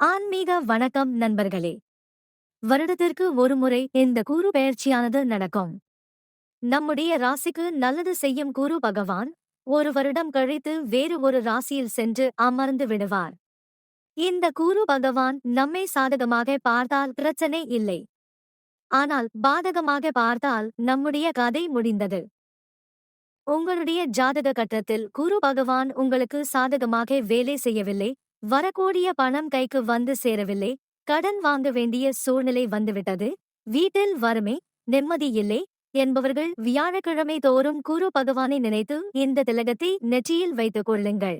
ஆன்மீக வணக்கம் நண்பர்களே. வருடத்திற்கு ஒருமுறை இந்த கூறு பெயர்ச்சியானது நடக்கும். நம்முடைய ராசிக்கு நல்லது செய்யும் குரு பகவான் ஒரு வருடம் கழித்து வேறு ஒரு ராசியில் சென்று அமர்ந்து விடுவார். இந்த குரு பகவான் நம்மை சாதகமாக பார்த்தால் பிரச்சனை இல்லை. ஆனால் பாதகமாக பார்த்தால் நம்முடைய கதை முடிந்தது. உங்களுடைய ஜாதக கட்டத்தில் குரு பகவான் உங்களுக்கு சாதகமாக வேலை செய்யவில்லை. வரக்கூடிய பணம் கைக்கு வந்து சேரவில்லை. கடன் வாங்க வேண்டிய சூழ்நிலை வந்துவிட்டது. வீட்டில் வறுமை நிம்மதி இல்லை என்பவர்கள் வியாழக்கிழமை தோறும் குரு பகவானை நினைத்து இந்த திலகத்தை நெற்றியில் வைத்துக் கொள்ளுங்கள்.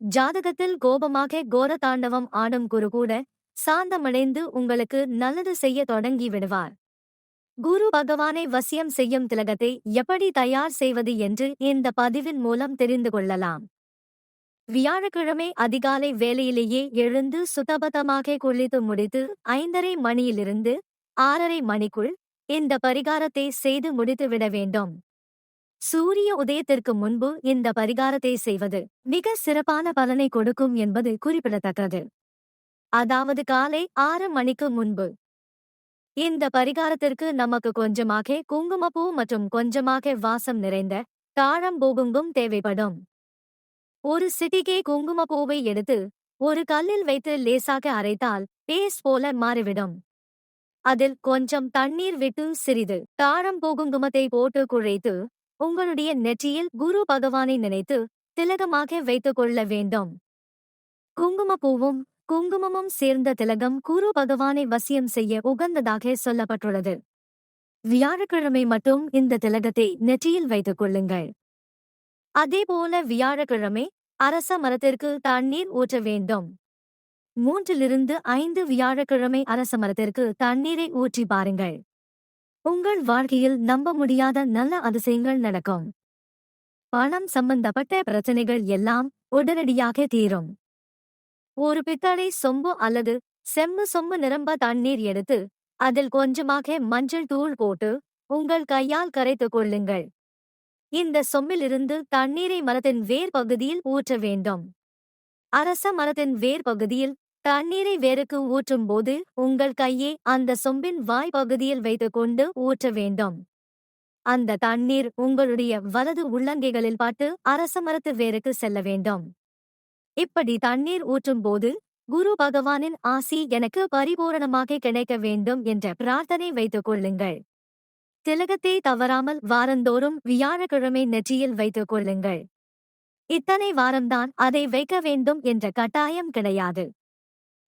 ஜாதகத்தில் கோபமாக கோர தாண்டவம் ஆடும் குரு கூட சாந்தமடைந்து உங்களுக்கு நல்லது செய்ய தொடங்கி விடுவார். குரு பகவானை வசியம் செய்யும் திலகத்தை எப்படி தயார் செய்வது என்று இந்த பதிவின் மூலம் தெரிந்து கொள்ளலாம். வியாழக்கிழமை அதிகாலை வேலையிலேயே எழுந்து சுத்தபத்தமாக குளித்து முடித்து ஐந்தரை மணியிலிருந்து ஆறரை மணிக்குள் இந்த பரிகாரத்தை செய்து முடித்துவிட வேண்டும். சூரிய உதயத்திற்கு முன்பு இந்த பரிகாரத்தை செய்வது மிக சிறப்பான பலனை கொடுக்கும் என்பது குறிப்பிடத்தக்கது. அதாவது காலை ஆறு மணிக்கு முன்பு. இந்த பரிகாரத்திற்கு நமக்கு கொஞ்சமாக குங்குமப்பூ மற்றும் கொஞ்சமாக வாசம் நிறைந்த தாழம்பூகுங்கும் தேவைப்படும். ஒரு சிட்டிகை குங்குமப்பூவை எடுத்து ஒரு கல்லில் வைத்து லேசாக அரைத்தால் பேஸ்ட் போல மாறிவிடும். அதில் கொஞ்சம் தண்ணீர் விட்டு சிறிது தாழம் குங்குமத்தை போட்டு குழைத்து உங்களுடைய நெற்றியில் குரு பகவானை நினைத்து திலகமாக வைத்துக் கொள்ள வேண்டும். குங்குமப்பூவும் குங்குமமும் சேர்ந்த திலகம் குரு பகவானை வசியம் செய்ய உகந்ததாக சொல்லப்பட்டுள்ளது. வியாழக்கிழமை மட்டும் இந்த திலகத்தை நெற்றியில் வைத்துக் கொள்ளுங்கள். அதேபோல வியாழக்கிழமை அரச மரத்திற்கு தண்ணீர் ஊற்ற வேண்டும். மூன்றிலிருந்து ஐந்து வியாழக்கிழமை அரச மரத்திற்கு தண்ணீரை ஊற்றி பாருங்கள். உங்கள் வாழ்க்கையில் நம்ப முடியாத நல்ல அதிசயங்கள் நடக்கும். பணம் சம்பந்தப்பட்ட பிரச்சனைகள் எல்லாம் உடனடியாக தீரும். ஒரு பித்தளை சொம்பு அல்லது செம்மு சொம்பு நிரம்ப தண்ணீர் எடுத்து அதில் கொஞ்சமாக மஞ்சள் தூள் போட்டு உங்கள் கையால் கரைத்துக் கொள்ளுங்கள். இந்த சொம்பிலிருந்து தண்ணீரை மரத்தின் வேர் பகுதியில் ஊற்ற வேண்டும். அரச மரத்தின் வேர் பகுதியில் தண்ணீரை வேருக்கு ஊற்றும் போது உங்கள் கையை அந்த சொம்பின் வாய் பகுதியில் வைத்துக்கொண்டு ஊற்ற வேண்டும். அந்த தண்ணீர் உங்களுடைய வலது உள்ளங்கைகளில் பாட்டு அரச மரத்து வேருக்கு செல்ல வேண்டும். இப்படி தண்ணீர் ஊற்றும் போது குரு பகவானின் ஆசி எனக்கு பரிபூரணமாக கிடைக்க வேண்டும் என்ற பிரார்த்தனை வைத்துக் கொள்ளுங்கள். திலகத்தை தவறாமல் வாரந்தோறும் வியாழக்கிழமை நெற்றியில் வைத்துக் கொள்ளுங்கள். இத்தனை வாரம்தான் அதை வைக்க வேண்டும் என்ற கட்டாயம் கிடையாது.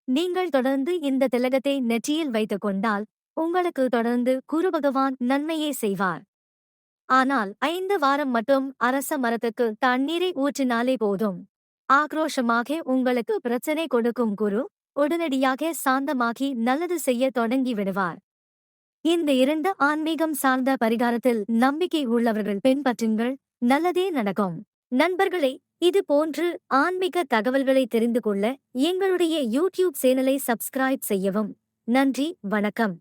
நீங்கள் தொடர்ந்து இந்த திலகத்தை நெற்றியில் வைத்துக் கொண்டால் உங்களுக்கு தொடர்ந்து குரு பகவான் நன்மையே செய்வார். ஆனால் ஐந்து வாரம் மட்டும் அரச மரத்துக்கு தண்ணீரை ஊற்றினாலே போதும். ஆக்ரோஷமாக உங்களுக்கு பிரச்சனை கொடுக்கும் குரு உடனடியாக சாந்தமாகி நல்லது செய்ய தொடங்கி விடுவார். இந்த இரண்டு ஆன்மீகம் சார்ந்த பரிகாரத்தில் நம்பிக்கை உள்ளவர்கள் பின்பற்றுங்கள். நல்லதே நடக்கும். நண்பர்களே இது போன்று ஆன்மீக தகவல்களை தெரிந்து கொள்ள எங்களுடைய யூடியூப் சேனலை சப்ஸ்கிரைப் செய்யவும். நன்றி வணக்கம்.